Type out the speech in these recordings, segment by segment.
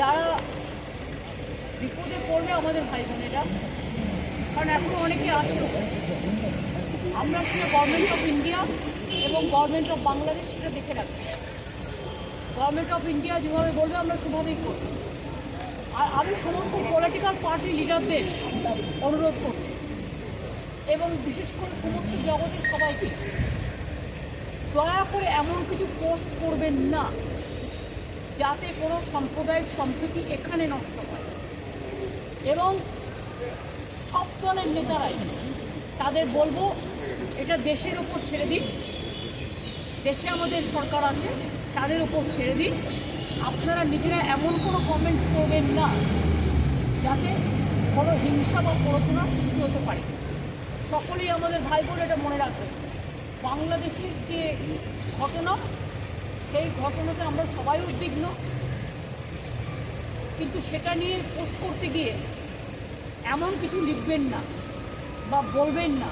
যারা বিপদে পড়বে আমাদের ভাই বোনেরা কারণ এখনও অনেকে আছে। আমরা সেটা গভর্নমেন্ট অফ ইন্ডিয়া এবং গভর্নমেন্ট অফ বাংলাদেশ সেটা দেখে রাখব। গভর্নমেন্ট অফ ইন্ডিয়া যেভাবে বলবে, আমরা সেভাবেই করব। আর আমি সমস্ত পলিটিক্যাল পার্টি লিডারদের অনুরোধ করছি। এবং বিশেষ করে সমস্ত জগতের সবাইকে। দয়া করে এমন কিছু পোস্ট করবেন না। যাতে কোনো সাম্প্রদায়িক সম্প্রীতি এখানে নষ্ট হয়। এবং সব দলের নেতারাই তাদের বলব, এটা দেশের ওপর ছেড়ে দিন। দেশে আমাদের সরকার আছে, তাদের উপর ছেড়ে দিন। আপনারা নিজেরা এমন কোনো কমেন্ট করবেন না, যাতে কোনো হিংসা বা প্ররোচনা সৃষ্টি হতে পারে। সকলেই আমাদের ভাই বোন এটা মনে রাখবেন। বাংলাদেশের যে ঘটনা সেই ঘটনাতে আমরা সবাই উদ্বিগ্ন। কিন্তু সেটা নিয়ে পোস্ট করতে গিয়ে এমন কিছু লিখবেন না বা বলবেন না,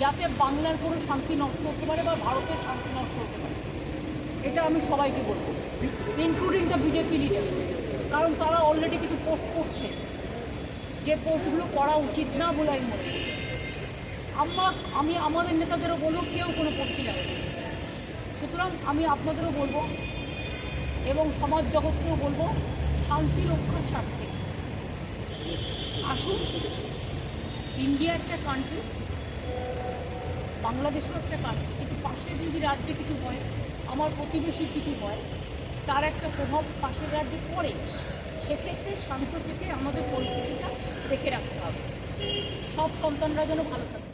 যাতে বাংলার কোনো শান্তি নষ্ট হতে পারে বা ভারতের শান্তি নষ্ট হতে পারে। এটা আমি সবাইকে বলব ইনক্লুডিং দ্য বিজেপি লিডার কারণ তারা অলরেডি কিছু পোস্ট করছে। যে পোস্টগুলো করা উচিত না বলে আমি আমরা আমি, আমাদের নেতাদেরও বলব কেউ কোনো পোস্টই না। সুতরাং আমি আপনাদেরও বলব এবং সমাজ জগৎকেও বলব, শান্তি রক্ষার স্বার্থে। আসুন, ইন্ডিয়া একটা কান্ট্রি বাংলাদেশও একটা কান্ট্রি কিন্তু পাশের যদি রাজ্যে কিছু হয়, আমার প্রতিবেশীর কিছু হয়, তার একটা প্রভাব পাশের রাজ্যে পড়ে, সেক্ষেত্রে শান্ত থেকে আমাদের পরিস্থিতিটা দেখে রাখতে হবে। সব সন্তানরা যেন ভালো থাকে।